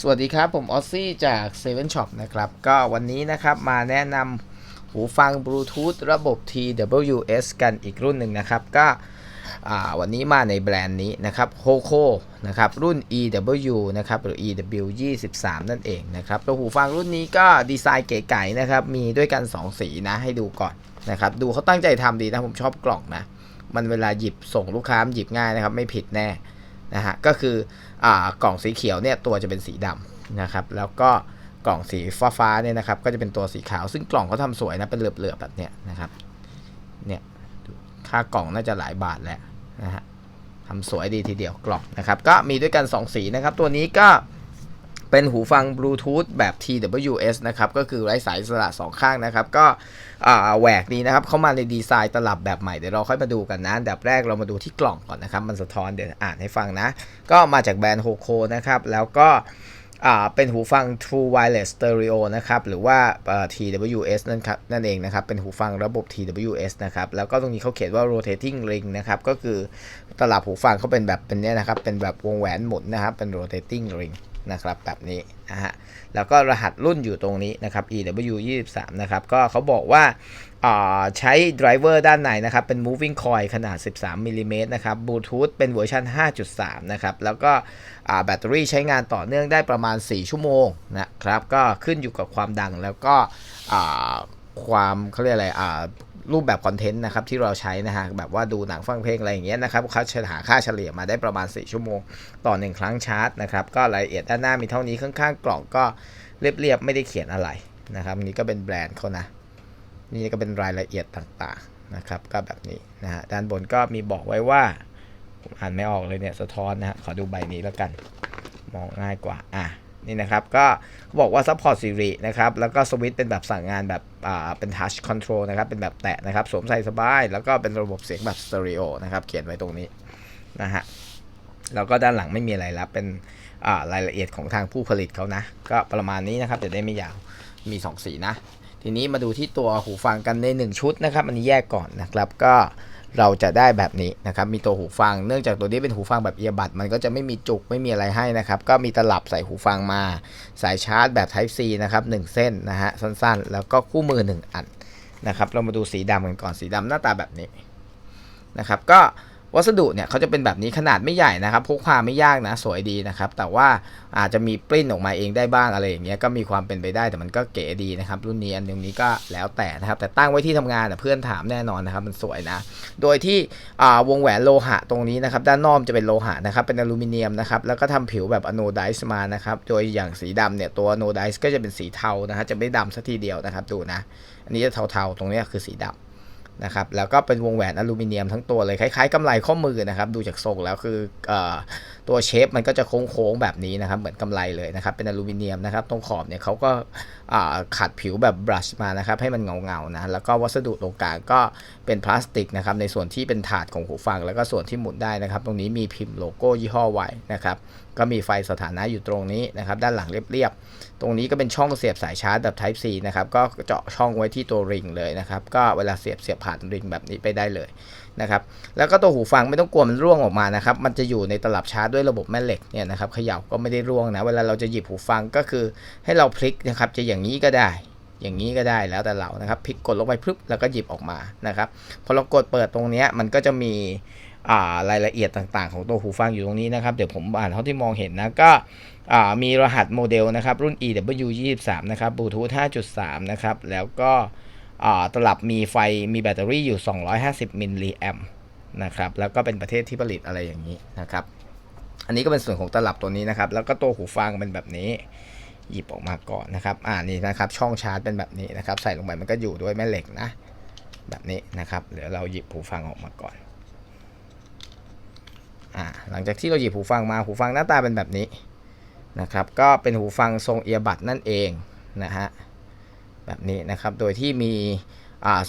สวัสดีครับผมออซซี่จาก 7 Shop นะครับ ก็วันนี้นะครับมาแนะนำหูฟังบลูทูธระบบ TWS กันอีกรุ่นหนึ่งนะครับ ก็วันนี้มาในแบรนด์นี้นะครับ HOKO นะครับรุ่น EW นะครับหรือ EW 23 นั่นเองนะครับตัวหูฟังรุ่นนี้ก็ดีไซน์เก๋ไก๋นะครับ มีด้วยกัน 2 สีนะให้ดูก่อนนะครับ ดูเขาตั้งใจทำดีนะผมชอบกล่องนะ มันเวลาหยิบส่งลูกค้าหยิบง่ายนะครับ ไม่ผิดแน่นะฮะก็คือ กล่องสีเขียวเนี่ยตัวจะเป็นสีดำนะครับ แล้วก็กล่องสีฟ้าฟ้าเนี่ยนะครับ ก็จะเป็นตัวสีขาว ซึ่งกล่องเขาทำสวยนะเป็นเหลือบๆแบบเนี้ยนะครับ เนี่ยค่ากล่องน่าจะหลายบาทแหละนะฮะทำสวยดีทีเดียวกล่องนะครับ ก็มีด้วยกัน 2 สีนะครับ ตัวนี้ก็ เป็นหูฟังบลูทูธแบบ TWS นะครับ ก็คือไร้สายสละสองข้างนะครับ ก็แหวกดีนะครับ เข้ามาในดีไซน์ตลับแบบใหม่ เดี๋ยวเราค่อยมาดูกันนะอันดับแรกเรามาดูที่กล่องก่อนนะครับ มันสะท้อนเดี๋ยวอ่านให้ฟังนะ ก็มาจากแบรนด์โฮโคนะครับ แล้วก็เป็นหูฟัง True Wireless Stereo นะครับ หรือว่า TWS นั่นครับนั่นเองนะครับ เป็นหูฟังระบบ TWS นะครับ แล้วก็ตรงนี้เขาเขียนว่า rotating ring นะครับ ก็คือตลับหูฟังเขาเป็นแบบเป็นเนี้ยนะครับ เป็นแบบวงแหวนหมุนนะครับ เป็น rotating ring นะครับแบบนี้นะฮะแล้วก็รหัสรุ่นอยู่ตรงนี้นะครับ EW 23 นะครับก็เขาบอกว่าอ่าใช้ไดรเวอร์ด้านในนะครับ เป็น moving coil ขนาด 13มิลลิเมตรนะครับบลูทูธเป็นเวอร์ชัน5.3 นะครับ แล้วก็อ่าแบตเตอรี่ใช้งานต่อเนื่องได้ประมาณ 4 ชั่วโมงนะครับ ก็ขึ้นอยู่กับความดังแล้วก็อ่าความเขาเรียกอะไรอ่า รูปแบบคอนเทนต์นะครับที่เราใช้นะฮะแบบว่าดูหนังฟังเพลงอะไรอย่างเงี้ยนะครับเขาหาค่าเฉลี่ยมาได้ประมาณ 4 ชั่วโมง ต่อ 1 ครั้งชาร์จนะครับก็รายละเอียดด้านหน้ามีเท่านี้ข้างๆกล่องก็เรียบๆไม่ได้เขียนอะไรนะครับนนี่ก็เป็นแบรนด์เขานะนี่ก็เป็นรายละเอียดต่างๆนะครับก็แบบนี้นะฮะด้านบนก็มีบอกไว้ว่าผมอ่านไม่ออกเลยเนี่ยสะท้อนนะฮะขอดูใบนี้แล้วกัน มองง่ายกว่าอะ นี่นะครับ ก็บอกว่า support Siri นะครับ แล้วก็สวิตเป็นแบบสั่งงานแบบอ่าเป็น touch control นะครับ เป็นแบบแตะนะครับ สวมใส่สบาย แล้วก็เป็นระบบเสียงแบบ stereo นะครับ เขียนไว้ตรงนี้นะฮะ แล้วก็ด้านหลังไม่มีอะไรแล้ว เป็นอ่ารายละเอียดของทางผู้ผลิตเขานะ ก็ประมาณนี้นะครับ จะได้ไม่ยาว มี 2 สีนะ ทีนี้มาดูที่ตัวหูฟังกันใน 1 ชุดนะครับ อันนี้แยกก่อนนะครับ ก็ เราจะได้แบบนี้นะครับมีตัวหูฟัง เนื่องจากตัวนี้เป็นหูฟังแบบเอียบัดมันก็จะไม่มีจุกไม่มีอะไรให้นะครับ ก็มีตลับใส่หูฟังมา สายชาร์จแบบ Type C นะครับ1เส้นนะฮะสั้นๆ แล้วก็คู่มือ 1 อันนะครับ เรามาดูสีดำกันก่อนสีดำหน้าตาแบบนี้นะครับก็ วัสดุเนี่ยเขาจะเป็นแบบนี้ขนาดไม่ใหญ่นะครับพกพาไม่ยากนะสวยดีนะครับ แต่ว่าอาจจะมีปริ้นออกมาเองได้บ้างอะไรอย่างเงี้ยก็มีความเป็นไปได้แต่มันก็เก๋ดีนะครับ รุ่นนี้อันนี้ก็แล้วแต่นะครับ แต่ตั้งไว้ที่ทำงานเพื่อนถามแน่นอนนะครับ มันสวยนะ โดยที่วงแหวนโลหะตรงนี้นะครับ ด้านนอกจะเป็นโลหะนะครับ เป็นอลูมิเนียมนะครับ แล้วก็ทำผิวแบบอโนไดซ์มานะครับ โดยอย่างสีดำเนี่ยตัวอโนไดซ์ก็จะเป็นสีเทานะฮะจะไม่ดำสักทีเดียวนะครับ ดูนะ อันนี้จะเทาๆตรงเนี้ยคือสีดำ นะครับแล้วก็เป็นวงแหวนอลูมิเนียมทั้งตัวเลยคล้ายๆกำไลข้อมือนะครับ ดูจากทรงแล้วคือเออ ตัวเชฟมันก็จะโค้งๆแบบนี้นะครับ เหมือนกำไลเลยนะครับ เป็นอลูมิเนียมนะครับ ตรงขอบเนี่ยเขาก็ขัดผิวแบบบรัชมานะครับ ให้มันเงาๆนะ แล้วก็วัสดุตรงกลางก็เป็นพลาสติกนะครับ ในส่วนที่เป็นถาดของหูฟัง แล้วก็ส่วนที่หมุนได้นะครับ ตรงนี้มีพิมพ์โลโก้ยี่ห้อไว้นะครับ ก็มีไฟสถานะอยู่ตรงนี้นะครับ ด้านหลังเรียบๆ ตรงนี้ก็เป็นช่องเสียบสายชาร์จแบบ Type C นะครับ ก็เจาะช่องไว้ที่ตัวริงเลยนะครับ ก็เวลาเสียบเสียบผ่านริงแบบนี้ไปได้เลย นะครับแล้วก็ตัวหูฟังไม่ต้องกลัวมันร่วงออกมานะครับมันจะอยู่ในตลับชาร์จด้วยระบบแม่เหล็กเนี่ยนะครับเขย่าก็ไม่ได้ร่วงนะเวลาเราจะหยิบหูฟังก็คือให้เราพลิกนะครับจะอย่างนี้ก็ได้ อย่างนี้ก็ได้แล้วแต่เรานะครับพลิกกดลงไปพึบแล้วก็หยิบออกมานะครับพอเรากดเปิดตรงนี้มันก็จะมีรายละเอียดต่างๆ ของตัวหูฟังอยู่ตรงนี้นะครับ เดี๋ยวผมอ่านเท่าที่มองเห็นนะก็มีรหัสโมเดลนะครับรุ่น EW 23 นะครับบลูทูธ5.3 นะครับแล้วก็ ตลับมีไฟมีแบตเตอรี่อยู่ 250 มิลลิแอมนะครับแล้วก็เป็นประเทศที่ผลิตอะไรอย่างนี้นะครับ อันนี้ก็เป็นส่วนของตลับตัวนี้นะครับ แล้วก็ตัวหูฟังเป็นแบบนี้ หยิบออกมาก่อนนะครับอ่านี่นะครับ ช่องชาร์จเป็นแบบนี้นะครับ ใส่ลงไปมันก็อยู่ด้วยแม่เหล็กนะ แบบนี้นะครับเดี๋ยวเราหยิบหูฟังออกมาก่อนอ่าหลังจากที่เราหยิบหูฟังมาหูฟังหน้าตาเป็นแบบนี้นะครับ ก็เป็นหูฟังทรงเอียบัดนั่นเองนะฮะ แบบนี้นะครับ โดยที่มี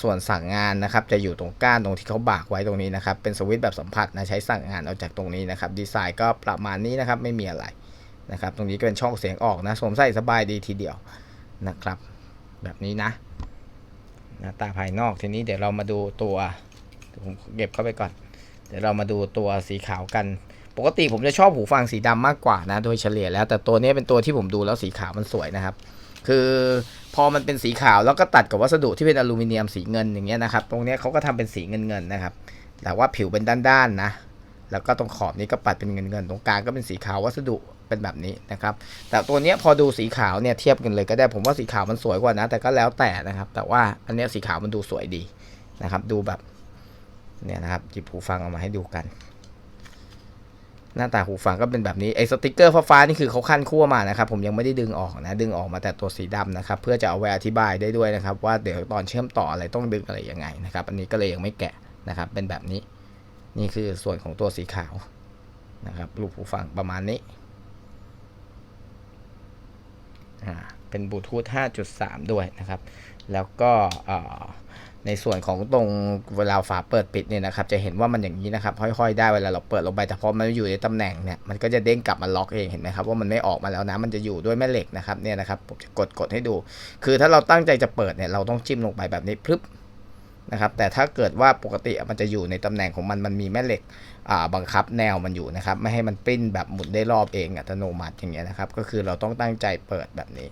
ส่วนสั่งงานนะครับ จะอยู่ตรงก้านตรงที่เขาบากไว้ตรงนี้นะครับ เป็นสวิตช์แบบสัมผัสนะใช้สั่งงานเอาจากตรงนี้นะครับ ดีไซน์ก็ประมาณนี้นะครับ ไม่มีอะไรนะครับ ตรงนี้ก็เป็นช่องเสียงออกนะสวมใส่สบายดีทีเดียวนะครับ แบบนี้นะหน้าตาภายนอกทีนี้เดี๋ยวเรามาดูตัวเดี๋ยวผมเก็บเข้าไปก่อน เดี๋ยวเรามาดูตัวสีขาวกัน ปกติผมจะชอบหูฟังสีดำมากกว่านะ โดยเฉลี่ยแล้ว แต่ตัวนี้เป็นตัวที่ผมดูแล้วสีขาวมันสวยนะครับ คือ พอมันเป็นสีขาวแล้วก็ตัดกับวัสดุที่เป็นอลูมิเนียมสีเงินอย่างเงี้ยนะครับ ตรงเนี้ยเขาก็ทำเป็นสีเงินเงินนะครับ แต่ว่าผิวเป็นด้านๆนะ แล้วก็ตรงขอบนี้ก็ปัดเป็นเงินเงินตรงกลางก็เป็นสีขาววัสดุเป็นแบบนี้นะครับ แต่ตัวเนี้ยพอดูสีขาวเนี่ยเทียบกันเลยก็ได้ผมว่าสีขาวมันสวยกว่านะ แต่ก็แล้วแต่นะครับ แต่ว่าอันเนี้ยสีขาวมันดูสวยดีนะครับ ดูแบบเนี่ยนะครับหยิบหูฟังออกมาให้ดูกัน หน้าตาหูฟังก็เป็นแบบนี้ไอ้สติกเกอร์ฟ้าๆนี่คือเขาขั้นคั่วมานะครับผมยังไม่ได้ดึงออกนะดึงออกมาแต่ตัวสีดำนะครับเพื่อจะเอาไว้อธิบายได้ด้วยนะครับว่าเดี๋ยวตอนเชื่อมต่ออะไรต้องดึงอะไรยังไงนะครับอันนี้ก็เลยยังไม่แกะนะครับเป็นแบบนี้ นี่คือส่วนของตัวสีขาวนะครับรูปหูฟังประมาณนี้อ่าเป็นบลูทูธ5.3 ด้วยนะครับ แล้วก็อ่อ ในส่วนของตรงเวลาฝาเปิดปิดเนี่ยนะครับ จะเห็นว่ามันอย่างนี้นะครับค่อยๆได้เวลาเราเปิดลงไปแต่พอมันอยู่ในตำแหน่งเนี่ยมันก็จะเด้งกลับมาล็อกเองเห็นไหมครับว่ามันไม่ออกมาแล้วนะมันจะอยู่ด้วยแม่เหล็กนะครับเนี่ยนะครับผมจะกดกดให้ดู คือถ้าเราตั้งใจจะเปิดเนี่ยเราต้องจิ้มลงไปแบบนี้พรึบนะครับแต่ถ้าเกิดว่าปกติมันจะอยู่ในตำแหน่งของมันมันมีแม่เหล็กอ่าบังคับแนวมันอยู่นะครับไม่ให้มันปิ้นแบบหมุนได้รอบเองอัตโนมัติอย่างเงี้ยนะครับก็คือเราต้องตั้งใจเปิดแบบนี้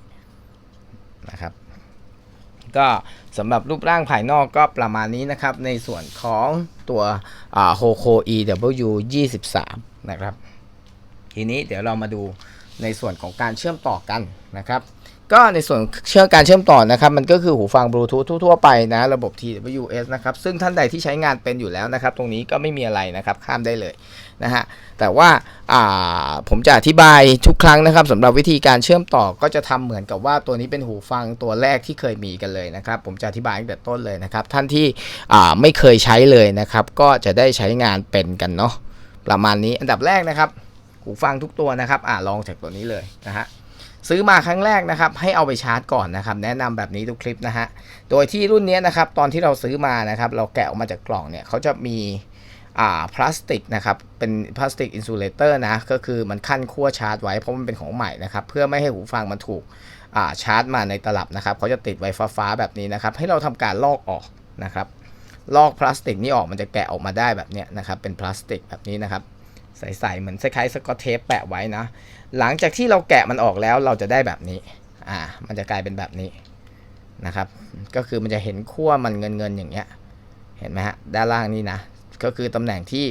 นะครับ ก็สำหรับรูปร่างภายนอกก็ประมาณนี้นะครับ ในส่วนของตัวโฮโค EW 23 นะครับ ทีนี้เดี๋ยวเรามาดูในส่วนของการเชื่อมต่อกันนะครับ ก็ในส่วนเชื่อมการเชื่อมต่อนะครับ มันก็คือหูฟังบลูทูธทั่วๆไปนะ ระบบ TWS นะครับ ซึ่งท่านใดที่ใช้งานเป็นอยู่แล้วนะครับ ตรงนี้ก็ไม่มีอะไรนะครับ ข้ามได้เลยนะฮะ แต่ว่าาผมจะอธิบายทุกครั้งนะครับสำหรับวิธีการเชื่อมต่อก็จะทำเหมือนกับว่าตัวนี้เป็นหูฟังตัวแรกที่เคยมีกันเลยนะครับ ผมจะอธิบายตั้งแต่ต้นเลยนะครับ ท่านที่ไม่เคยใช้เลยนะครับ ก็จะได้ใช้งานเป็นกันเนาะประมาณนี้อันดับแรกนะครับ หูฟังทุกตัวนะครับอ่าลองจากตัวนี้เลยนะฮะ ซื้อมาครั้งแรกนะครับ ให้เอาไปชาร์จก่อนนะครับ แนะนำแบบนี้ทุกคลิปนะฮะ โดยที่รุ่นนี้นะครับ ตอนที่เราซื้อมานะครับ เราแกะออกมาจากกล่องเนี่ยเขาจะมีอ่าพลาสติกนะครับ เป็นพลาสติกอินซูเลเตอร์นะ ก็คือมันขั้นขั้วชาร์จไว้เพราะมันเป็นของใหม่นะครับ เพื่อไม่ให้หูฟังมันถูกอ่าชาร์จมาในตลับนะครับเขาจะติดไว้ฟ้าๆแบบนี้นะครับ ให้เราทำการลอกออกนะครับ ลอกพลาสติกนี่ออกมันจะแกะออกมาได้แบบเนี้ยนะครับ เป็นพลาสติกแบบนี้นะครับ ใสๆเหมือนคล้ายๆสกอตเทปแปะไว้นะ หลังจากที่เราแกะมันออกแล้วเราจะได้แบบนี้ อ่า มันจะกลายเป็นแบบนี้นะครับ ก็คือมันจะเห็นขั้วมันเงินเงินๆอย่างเงี้ย เห็นไหมฮะ ด้านล่างนี่นะ ก็คือตำแหน่งที่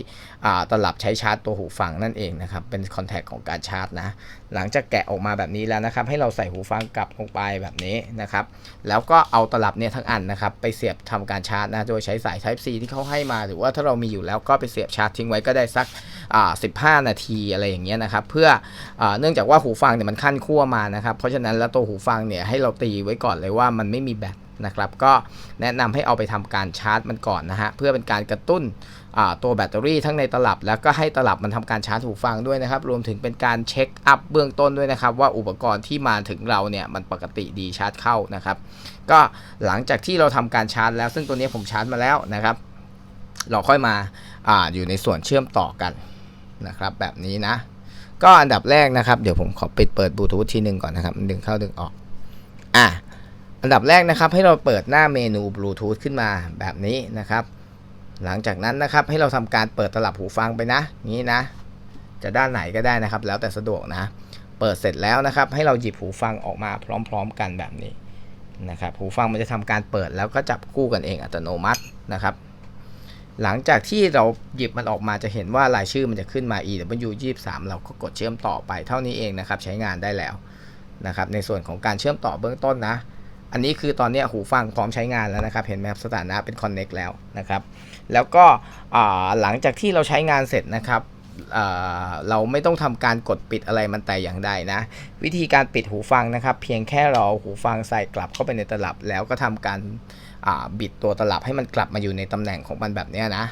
ตลับใช้ชาร์จตัวหูฟังนั่นเองนะครับ เป็นคอนแทคของการชาร์จนะ หลังจากแกะออกมาแบบนี้แล้วนะครับ ให้เราใส่หูฟังกลับลงไปแบบนี้นะครับ แล้วก็เอาตลับเนี่ยทั้งอันนะครับ ไปเสียบทำการชาร์จนะ โดยใช้สาย Type C ที่เขาให้มา หรือว่าถ้าเรามีอยู่แล้วก็ไปเสียบชาร์จทิ้งไว้ก็ได้สักอ่า15นาทีอะไรอย่างเงี้ยนะครับ เพื่ออเนื่องจากว่าหูฟังเนี่ยมันขั้นขั้วมานะครับ เพราะฉะนั้นแล้วตัวหูฟังเนี่ยให้เราตีไว้ก่อนเลยว่ามันไม่มีแบต นะครับก็แนะนำให้เอาไปทำการชาร์จมันก่อนนะฮะเพื่อเป็นการกระตุ้นตัวแบตเตอรี่ทั้งในตลับ แล้วก็ให้ตลับมันทำการชาร์จหูฟังด้วยนะครับ รวมถึงเป็นการเช็คอัพเบื้องต้นด้วยนะครับ ว่าอุปกรณ์ที่มาถึงเราเนี่ยมันปกติดีชาร์จเข้านะครับ ก็หลังจากที่เราทำการชาร์จแล้ว ซึ่งตัวนี้ผมชาร์จมาแล้วนะครับ เราค่อยมาออยู่ในส่วนเชื่อมต่อกันนะครับ แบบนี้นะ ก็อันดับแรกนะครับ เดี๋ยวผมขอปิดเปิดบลูทูธทีหนึ่งก่อนนะครับดึงเข้าดึงออกอะ อันดับแรกนะครับให้เราเปิดหน้าเมนูบลูทูธขึ้นมาแบบนี้นะครับ หลังจากนั้นนะครับให้เราทำการเปิดตลับหูฟังไปนะงี้นะ จะด้านไหนก็ได้นะครับ แล้วแต่สะดวกนะ เปิดเสร็จแล้วนะครับ ให้เราหยิบหูฟังออกมาพร้อม ๆ กันแบบนี้นะครับหูฟังมันจะทำการเปิดแล้วก็จับคู่กันเองอัตโนมัตินะครับ หลังจากที่เราหยิบมันออกมาจะเห็นว่ารายชื่อมันจะขึ้นมา EW 23 เราก็กดเชื่อมต่อไปเท่านี้เองนะครับ ใช้งานได้แล้วนะครับ ในส่วนของการเชื่อมต่อเบื้องต้นนะ อันนี้คือตอนนี้หูฟังพร้อมใช้งานแล้วนะครับเห็นไหมครับสถานะเป็น Connect แล้วนะครับ แล้วก็หลังจากที่เราใช้งานเสร็จนะครับเราไม่ต้องทำการกดปิดอะไรมันแต่อย่างใดนะ วิธีการปิดหูฟังนะครับ เพียงแค่เราหูฟังใส่กลับเข้าไปในตลับ แล้วก็ทำการบิดตัวตลับให้มันกลับมาอยู่ในตำแหน่งของมันแบบนี้นะ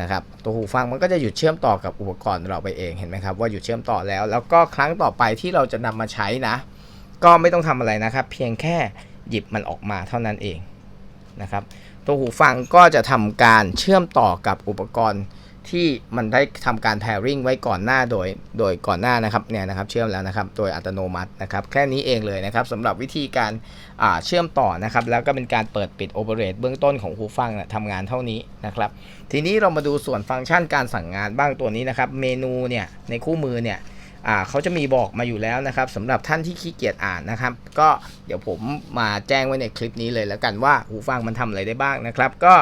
นะครับตัวหูฟังมันก็จะหยุดเชื่อมต่อกับอุปกรณ์เราไปเองเห็นไหมครับว่าหยุดเชื่อมต่อแล้ว แล้วก็ครั้งต่อไปที่เราจะนำมาใช้นะ ก็ไม่ต้องทำอะไรนะครับ เพียงแค่หยิบมันออกมาเท่านั้นเองนะครับ ตัวหูฟังก็จะทำการเชื่อมต่อกับอุปกรณ์ที่มันได้ทำการ pairing ไว้ก่อนหน้าโดยโดยก่อนหน้านะครับเนี่ยนะครับเชื่อมแล้วนะครับโดยอัตโนมัตินะครับแค่นี้เองเลยนะครับสำหรับวิธีการเชื่อมต่อนะครับแล้วก็เป็นการเปิดปิด operate เบื้องต้นของหูฟังนะทำงานเท่านี้นะครับทีนี้เรามาดูส่วนฟังก์ชันการสั่งงานบ้างตัวนี้นะครับเมนูเนี่ยในคู่มือเนี่ย อ่าเขาจะมีบอกมาอยู่แล้วนะครับสำหรับท่านที่ขี้เกียจอ่านนะครับ ก็เดี๋ยวผมมาแจ้งไว้ในคลิปนี้เลยแล้วกันว่าหูฟังมันทำอะไรได้บ้างนะครับ ก็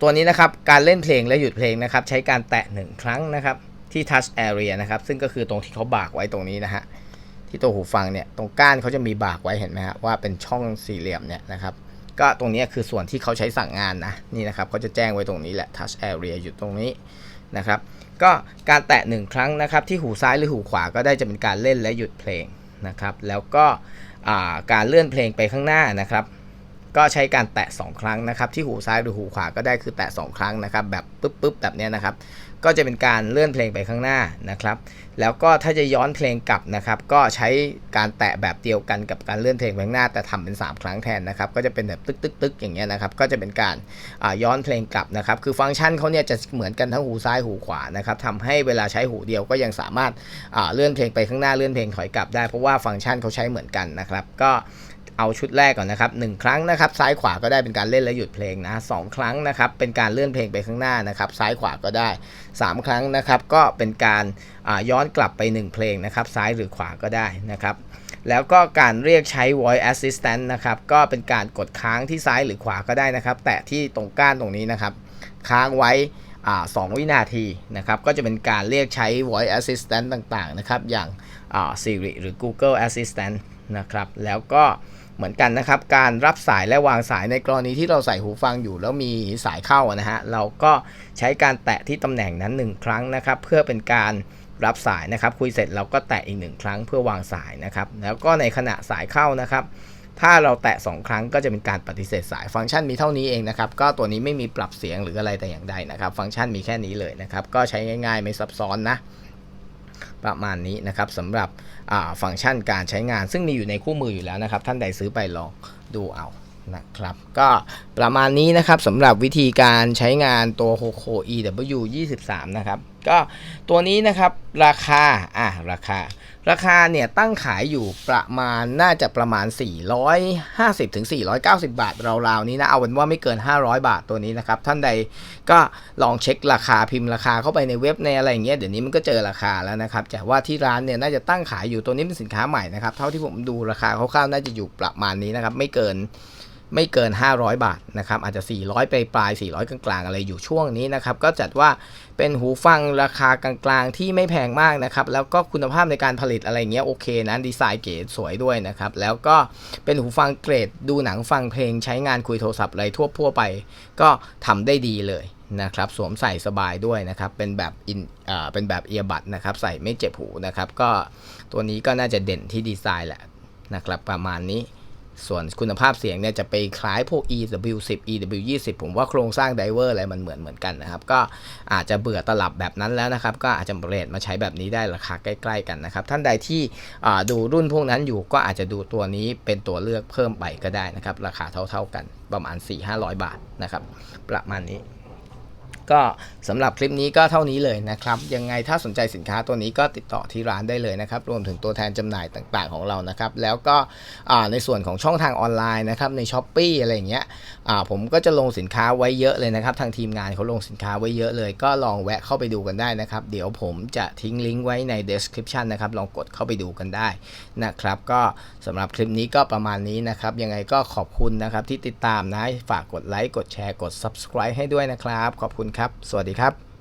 ตัวนี้นะครับการเล่นเพลงและหยุดเพลงนะครับ ใช้การแตะหนึ่งครั้งนะครับ ที่ touch area นะครับ ซึ่งก็คือตรงที่เขาบากไว้ตรงนี้นะฮะที่ตัวหูฟังเนี่ยตรงก้านเขาจะมีบากไว้เห็นไหมฮะว่าเป็นช่องสี่เหลี่ยมเนี่ยนะครับก็ตรงนี้คือส่วนที่เขาใช้สั่งงานนะนี่นะครับเขาจะแจ้งไว้ตรงนี้แหละ touch area อยู่ตรงนี้นะครับ ก็การแตะหนึ่งครั้งนะครับที่หูซ้ายหรือหูขวาก็ได้จะเป็นการเล่นและหยุดเพลงนะครับ แล้วก็การเลื่อนเพลงไปข้างหน้านะครับ ก็ใช้การแตะ 2 ครั้งนะครับ ที่หูซ้ายหรือหูขวาก็ได้คือแตะ 2 ครั้งนะครับ แบบปึ๊บปึ๊บแบบเนี้ยนะครับ ก็จะเป็นการเลื่อนเพลงไปข้างหน้านะครับ แล้วก็ถ้าจะย้อนเพลงกลับนะครับ ก็ใช้การแตะแบบเดียวกันกับการเลื่อนเพลงไปข้างหน้า แต่ทำเป็น 3 ครั้งแทนนะครับ ก็จะเป็นแบบตึกตึกตึกอย่างเงี้ยนะครับ ก็จะเป็นการย้อนเพลงกลับนะครับ คือฟังก์ชันเขาเนี่ยจะเหมือนกันทั้งหูซ้ายหูขวานะครับทำให้เวลาใช้หูเดียวก็ยังสามารถเลื่อนเพลงไปข้างหน้าเลื่อนเพลงถอยกลับได้ เพราะว่าฟังก์ชันเขาใช้เหมือนกันนะครับ ก็ เอาชุดแรกก่อนนะครับ1ครั้งนะครับ ซ้ายขวาก็ได้เป็นการเล่นและหยุดเพลงนะสองครั้งนะครับ เป็นการเลื่อนเพลงไปข้างหน้านะครับ ซ้ายขวาก็ได้ 3 ครั้งนะครับ ก็เป็นการย้อนกลับไป 1 เพลงนะครับ ซ้ายหรือขวาก็ได้นะครับ แล้วก็การเรียกใช้ voice assistant นะครับ ก็เป็นการกดค้างที่ซ้ายหรือขวาก็ได้นะครับ แตะที่ตรงก้านตรงนี้นะครับ ค้างไว้สองวินาทีนะครับ ก็จะเป็นการเรียกใช้ voice assistant ต่างๆ นะครับ อย่างา Siri หรือ Google Assistant นะครับ แล้วก็ เหมือนกันนะครับ การรับสายและวางสายในกรณีที่เราใส่หูฟังอยู่ แล้วมีสายเข้านะฮะเราก็ใช้การแตะที่ตำแหน่งนั้น 1 ครั้งนะครับ เพื่อเป็นการรับสายนะครับ คุยเสร็จเราก็แตะอีกหนึ่งครั้งเพื่อวางสายนะครับ แล้วก็ในขณะสายเข้านะครับ ถ้าเราแตะ 2 ครั้งก็จะเป็นการปฏิเสธสายฟังก์ชันมีเท่านี้เองนะครับ ก็ตัวนี้ไม่มีปรับเสียงหรืออะไรแต่อย่างใดนะครับ ฟังก์ชันมีแค่นี้เลยนะครับ ก็ใช้ง่าย ๆ ไม่ซับซ้อนนะ ประมาณนี้นะครับสำหรับฟังก์ชันการใช้งาน ซึ่งมีอยู่ในคู่มืออยู่แล้วนะครับ ท่านใดซื้อไปลองดูเอานะครับก็ประมาณนี้นะครับสำหรับวิธีการใช้งานตัว Hoco EW 23 นะครับ ก็ตัวนี้นะครับราคาอะราคา ราคาเนี่ยตั้งขายอยู่ประมาณน่าจะประมาณ 450ถึง490 บาทราวๆนี้นะเอาเป็นว่าไม่เกิน 500 บาทตัวนี้นะครับ ท่านใดก็ลองเช็คราคาพิมพ์ราคาเข้าไปในเว็บในอะไรอย่างเงี้ยเดี๋ยวนี้มันก็เจอราคาแล้วนะครับแต่ว่าที่ร้านเนี่ยน่าจะตั้งขายอยู่ตัวนี้เป็นสินค้าใหม่นะครับเท่าที่ผมดูราคาคร่าวๆน่าจะอยู่ประมาณนี้นะครับไม่เกิน ไม่เกิน 500 บาทนะครับอาจจะ 400 ไปปลาย 400 กลางๆ อะไรอยู่ช่วงนี้นะครับก็จัดว่าเป็นหูฟังราคากลางๆ ที่ไม่แพงมากนะครับแล้วก็คุณภาพในการผลิตอะไรเงี้ยโอเคนะดีไซน์เก๋สวยด้วยนะครับแล้วก็เป็นหูฟังเกรดดูหนังฟังเพลงใช้งานคุยโทรศัพท์อะไรทั่วทั่วไป ก็ทำได้ดีเลยนะครับสวมใส่สบายด้วยนะครับเป็นแบบอินอ่าเป็นแบบเอียบัดนะครับใส่ไม่เจ็บหูนะครับก็ตัวนี้ก็น่าจะเด่นที่ดีไซน์แหละนะครับประมาณนี้ ส่วนคุณภาพเสียงเนี่ยจะไปคล้ายพวก EW10 EW20 ผมว่าโครงสร้างไดเวอร์อะไรมันเหมือนเหมือนกันนะครับ ก็อาจจะเบื่อตลับแบบนั้นแล้วนะครับ ก็อาจจะเรทมาใช้แบบนี้ได้ราคาใกล้ ๆ กันนะครับ ท่านใดที่ดูรุ่นพวกนั้นอยู่ก็อาจจะดูตัวนี้เป็นตัวเลือกเพิ่มไปก็ได้นะครับ ราคาเท่าๆกันประมาณ 4-500 บาทนะครับ ประมาณนี้ ก็สำหรับคลิปนี้ก็เท่านี้เลยนะครับ ยังไงถ้าสนใจสินค้าตัวนี้ก็ติดต่อที่ร้านได้เลยนะครับ รวมถึงตัวแทนจำหน่ายต่างๆของเรานะครับ แล้วก็ในส่วนของช่องทางออนไลน์นะครับใน s h อ p e e อะไรอย่างเงี้ยผมก็จะลงสินค้าไว้เยอะเลยนะครับ ทางทีมงานเขาลงสินค้าไว้เยอะเลย ก็ลองแวะเข้าไปดูกันได้นะครับ เดี๋ยวผมจะทิ้งลิงก์ไว้ใน description นะครับ ลองกดเข้าไปดูกันได้นะครับ ก็สำหรับคลิปนี้ก็ประมาณนี้นะครับ ยังไงก็ขอบคุณนะครับที่ติดตามนะ ฝากกดไลค์ กดแชร์ กด subscribe ให้ด้วยนะครับ ขอบคุณครับ สวัสดีครับ